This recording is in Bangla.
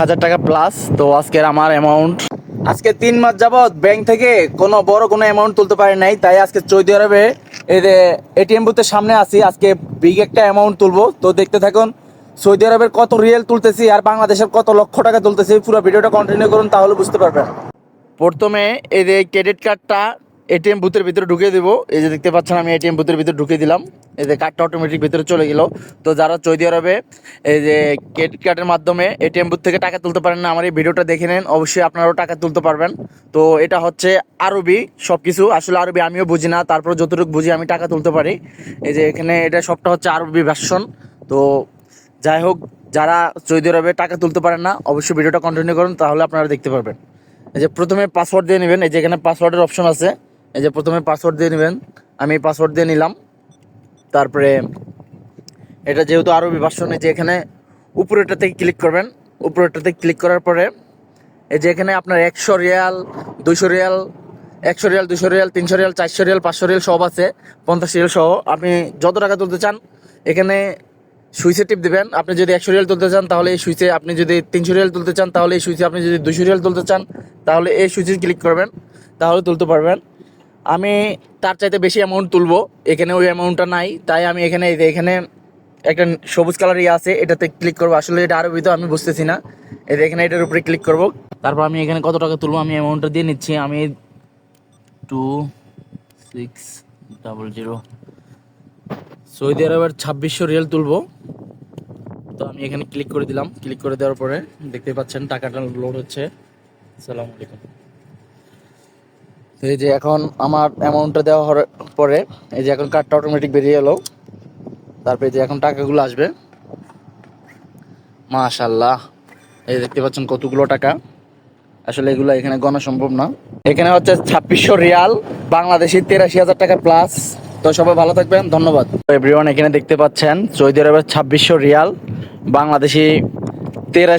হাজার টাকা প্লাস তো আজকের আমার অ্যামাউন্ট আজকে তিন মাস যাবৎ ব্যাংক থেকে কোনো বড় কোনো অ্যামাউন্ট তুলতে পারি নাই, তাই আজকে সৌদি আরবে এটিএম বুথের সামনে আসি আজকে বিগ একটা অ্যামাউন্ট তুলবো। তো দেখতে থাকুন সৌদি আরবের কত রিয়েল তুলতেছি আর বাংলাদেশের কত লক্ষ টাকা তুলতেছি, পুরো ভিডিওটা কন্টিনিউ করুন, তাহলে বুঝতে পারবেন। প্রথমে এই ক্রেডিট কার্ডটা এটিএম বুথের ভিতরে ঢুকিয়ে দেবো। এই যে দেখতে পাচ্ছেন, আমি এটিএম বুথের ভিতরে ঢুকিয়ে দিলাম। এই যে কার্ডটা অটোমেটিক ভিতরে চলে গেল। তো যারা সৌদি আরবে, এই যে ক্রেডিট কার্ডের মাধ্যমে এটিএম বুথ থেকে টাকা তুলতে পারেন না, আমার এই ভিডিওটা দেখে নেন। অবশ্যই আপনারাও টাকা তুলতে পারবেন। তো এটা হচ্ছে আরবি সব কিছু আসলে আরবি আমিও বুঝি না, তারপর যতটুকু বুঝি আমি টাকা তুলতে পারি। এই যে এখানে এটা সবটা হচ্ছে আরবি ভার্সন তো যাই হোক, যারা সৌদি আরবে টাকা তুলতে পারেন না, অবশ্যই ভিডিওটা কন্টিনিউ করুন, তাহলে আপনারা দেখতে পারবেন। এই যে প্রথমে পাসওয়ার্ড দিয়ে নেবেন। এই যে এখানে পাসওয়ার্ডের অপশন আছে। এই যে প্রথমে পাসওয়ার্ড দিয়ে নেবেন। আমি পাসওয়ার্ড দিয়ে নিলাম। তারপরে এটা যেহেতু আরবি এই যে এখানে উপরেটাতে ক্লিক করবেন। উপরেটাতে ক্লিক করার পরে এই যে এখানে আপনার একশো রিয়াল, দুইশো রিয়াল, একশো রিয়াল দুশো রিয়াল, তিনশো রিয়াল, চারশো রিয়াল, পাঁচশো রিয়াল সব আছে, পঞ্চাশ রিয়াল সহ। আপনি যত টাকা তুলতে চান, এখানে সুইচে টিপ দেবেন। আপনি যদি একশো রিয়াল তুলতে চান, তাহলে এই সুইচে আপনি যদি তিনশো রিয়াল তুলতে চান, তাহলে এই সুইচে আপনি যদি দুশো রিয়াল তুলতে চান, তাহলে এই সুইচে ক্লিক করবেন, তাহলে তুলতে পারবেন। আমি তার চাইতে বেশি অ্যামাউন্ট তুলবো। এখানে ওই অ্যামাউন্টটা নাই। তাই আমি এখানে এখানে একটা সবুজ কালার ইয়ে আছে, এটাতে ক্লিক করব। আসলে এটা আরবি তো আমি বুঝতেছি না। যে এখানে এটার উপরে ক্লিক করব। তারপর আমি এখানে কত টাকা তুলবো? আমি অ্যামাউন্টটা দিয়ে নিচ্ছি। আমি two six double zero Saudi আরবের ছাব্বিশশো রিয়াল তুলবো। তো আমি এখানে ক্লিক করে দিলাম। ক্লিক করে দেওয়ার পরে দেখতে পাচ্ছেন টাকাটা লোড হচ্ছে। সালাম আলাইকুম। এই যে এখন আমার অ্যামাউন্টটা দেওয়া হওয়ার পরে এই যে এখন কার্ডটা অটোমেটিক বেরিয়ে এলো। তারপরে যে এখন টাকাগুলো আসবে। মাশাল্লাহ এই দেখতে পাচ্ছেন কতগুলো টাকা। আসলে এগুলো এখানে গণা সম্ভব না। এখানে হচ্ছে ছাব্বিশশো রিয়াল, বাংলাদেশি তেরাশি হাজার টাকা প্লাস তো সবাই ভালো থাকবেন, ধন্যবাদ। এভরিওয়ান এখানে দেখতে পাচ্ছেন, সৌদি আরবের ছাব্বিশশো রিয়াল, বাংলাদেশি তেরাশি